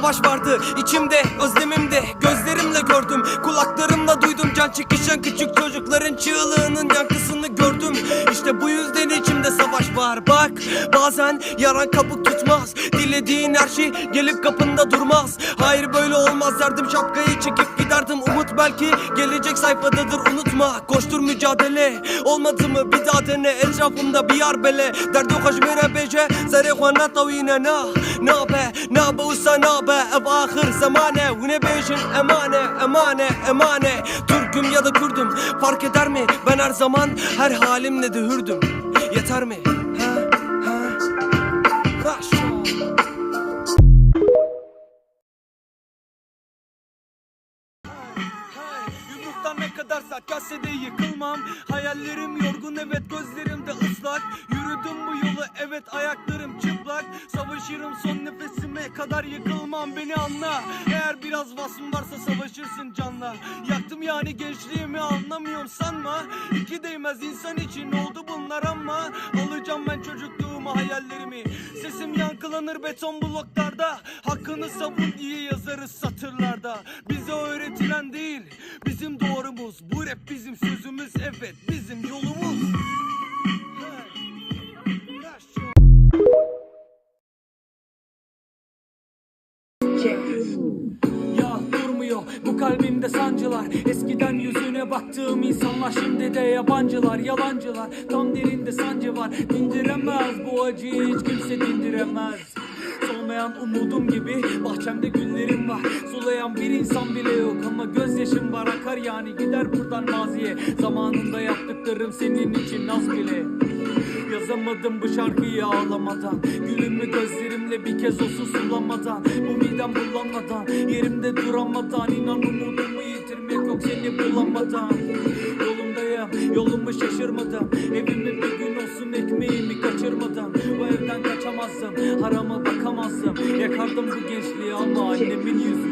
savaş vardı. İçimde özlemimde Gözlerimle gördüm. Kulaklarımla duydum Can çekişen küçük çocukların çığlığının yankısını gördüm. İşte bu yüzden var Bak bazen yaran kabuk tutmaz. Dilediğin her şey gelip kapında durmaz. Hayır böyle olmaz. Derdim şapkayı çekip giderdim. Umut belki gelecek sayfadadır unutma. Koştur mücadele. Olmadı mı? Bir daha dene. Etrafımda bir yar bele. Derdi kaşmire bece Zeri khwana tavine na Na be na be usta na be. Ev ahir zamane Ve ne bejin emane emane emane. Türküm ya da Kürdüm. Fark eder mi? Ben her zaman her halimle de hürdüm. Yeter mi? Ne kadar de yıkılmam Hayallerim yorgun evet gözlerim de ıslak Yürüdüm bu yolu evet ayaklarım çıplak. Savaşırım son nefesime kadar yıkılmam beni anla. Eğer biraz vasfın varsa savaşırsın canla. Yaktım yani gençliğimi anlamıyorum sanma. İki değmez insan için oldu bunlar ama. Alacağım ben çocukluğumu hayallerimi Sesim yankılanır beton bloklarda Hakkını savun diye yazarız satırlarda Bize öğretilen değil bizim doğrumuz Bu rap bizim sözümüz evet bizim yolumuz Ya durmuyor bu kalbimde sancılar Eskiden baktığım insanlar şimdi de yabancılar Yalancılar. Tam derinde sancı var Dindiremez bu acıyı hiç kimse dindiremez. Solmayan umudum gibi bahçemde güllerim var. Sulayan bir insan bile yok ama gözyaşım var akar yani gider buradan maziye. Zamanında yaptıklarım senin için az bile. Yazamadım bu şarkıyı ağlamadan. Gülümü gözlerimle bir kez olsun sulamadan Bu midem bulamadan Yerimde duramadan. İnan yok seni bulamadan Yolumdayım. Yolumu şaşırmadım Evimi bir gün olsun ekmeğimi kaçırmadan Bu evden kaçamazdım. Harama bakamazdım. Yakardım bu gençliği ama annemin yüzü